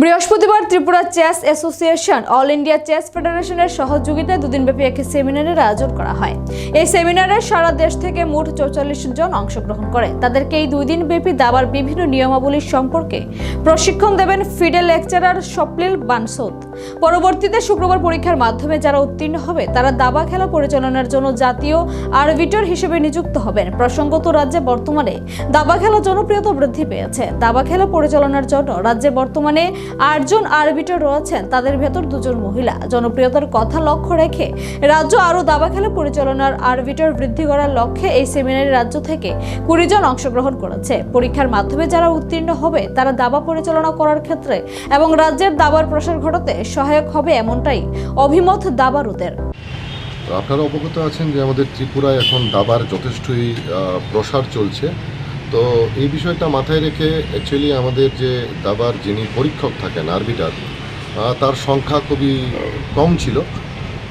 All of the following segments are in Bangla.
বৃহস্পতিবার Tripura chess association all India chess ফেডারেশনের সহযোগিতায় দুদিনব্যাপী একটি সেমিনারের আয়োজন করা হয়। এই সেমিনারে সারা দেশ থেকে মোট চৌচল্লিশ জন অংশগ্রহণ করে। তাদেরকে এই দুই দিনব্যাপী দাবার বিভিন্ন নিয়মাবলী সম্পর্কে প্রশিক্ষণ দেবেন ফিডে লেকচারার স্বপ্নিল বানসোদ পরবর্তীতে শুক্রবার পরীক্ষার মাধ্যমে যারা উত্তীর্ণ হবে, তারা দাবা খেলা পরিচালনার জন্য জাতীয় আরবিটর হিসেবে নিযুক্ত হবেন। প্রসঙ্গত, রাজ্যে বর্তমানে দাবা খেলা জনপ্রিয়তা বৃদ্ধি পেয়েছে। দাবা খেলা পরিচালনার জন্য রাজ্যে বর্তমানে আটজন আরবিটর রয়েছেন, তাদের ভেতর দুজন মহিলা। জনপ্রিয়তার কথা লক্ষ্য রেখে রাজ্য আরও দাবা খেলা পরিচালনার আরবিটর বৃদ্ধি করার লক্ষ্যে এই সেমিনারে রাজ্য থেকে কুড়ি জন অংশগ্রহণ করেছে। পরীক্ষার মাধ্যমে যারা উত্তীর্ণ হবে, তারা দাবা পরিচালনা করার ক্ষেত্রে এবং রাজ্যের দাবার প্রসার ঘটাতে সহায়ক হবে এমনটাই অভিমত দাবারুদের। আপনারা অবগত আছেন যে আমাদের ত্রিপুরায় এখন দাবার যথেষ্টই প্রসার চলছে। তো এই বিষয়টা মাথায় রেখে অ্যাকচুয়ালি আমাদের যে দাবার যিনি পরীক্ষক থাকেন আরবিটার তার সংখ্যা খুবই কম ছিল।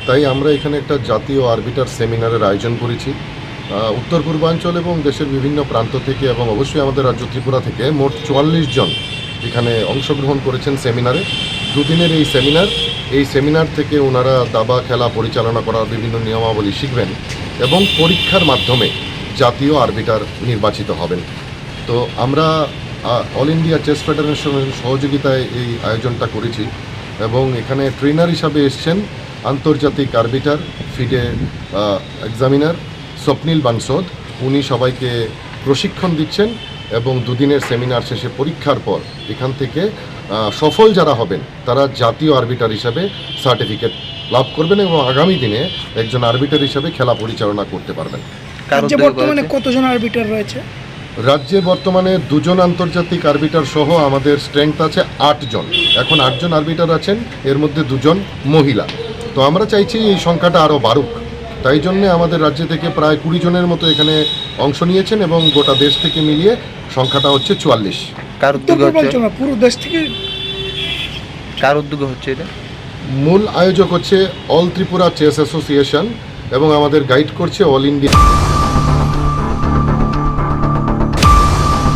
তাই আমরা এখানে একটা জাতীয় আরবিটার সেমিনারের আয়োজন করেছি। উত্তর পূর্বাঞ্চল এবং দেশের বিভিন্ন প্রান্ত থেকে এবং অবশ্যই আমাদের রাজ্য ত্রিপুরা থেকে মোট চুয়াল্লিশ জন এখানে অংশগ্রহণ করেছেন সেমিনারে দুদিনের এই সেমিনার এই সেমিনার থেকে ওনারা দাবা খেলা পরিচালনা করার বিভিন্ন নিয়মাবলী শিখবেন এবং পরীক্ষার মাধ্যমে জাতীয় আরবিটার নির্বাচিত হবেন। তো আমরা অল ইন্ডিয়া চেস ফেডারেশনের সহযোগিতায় এই আয়োজনটা করেছি এবং এখানে ট্রেনার হিসাবে এসছেন আন্তর্জাতিক আরবিটার ফিডে এক্সামিনার স্বপ্নিল বানসদ উনি সবাইকে প্রশিক্ষণ দিচ্ছেন এবং দুদিনের সেমিনার শেষে পরীক্ষার পর এখান থেকে সফল যারা হবেন তারা জাতীয় আরবিটার হিসাবে সার্টিফিকেট লাভ করবেন এবং আগামী দিনে একজন আরবিটার হিসাবে খেলা পরিচালনা করতে পারবেন। রাজ্যে বর্তমানে কতজন আরবিটার রয়েছে? রাজ্যে বর্তমানে দুজন আন্তর্জাতিক আরবিটার সহ আমাদের স্ট্রেংথ আছে আটজন। এখন আটজন আরবিটার আছেন এর মধ্যে দুজন মহিলা। তো আমরা চাইছি এই সংখ্যাটা আরও বাড়ুক। তাই জন্যে আমাদের রাজ্য থেকে প্রায় কুড়ি জনের মতো এখানে অংশ নিয়েছেন এবং গোটা দেশ থেকে মিলিয়ে সংখ্যাটা হচ্ছে চুয়াল্লিশ। কার উদ্যোগে হচ্ছে? পুরো দেশ থেকে? কার উদ্যোগে হচ্ছে এটা? মূল আয়োজক হচ্ছে অল ত্রিপুরা চেস অ্যাসোসিয়েশন এবং আমাদের গাইড করছে অল ইন্ডিয়া।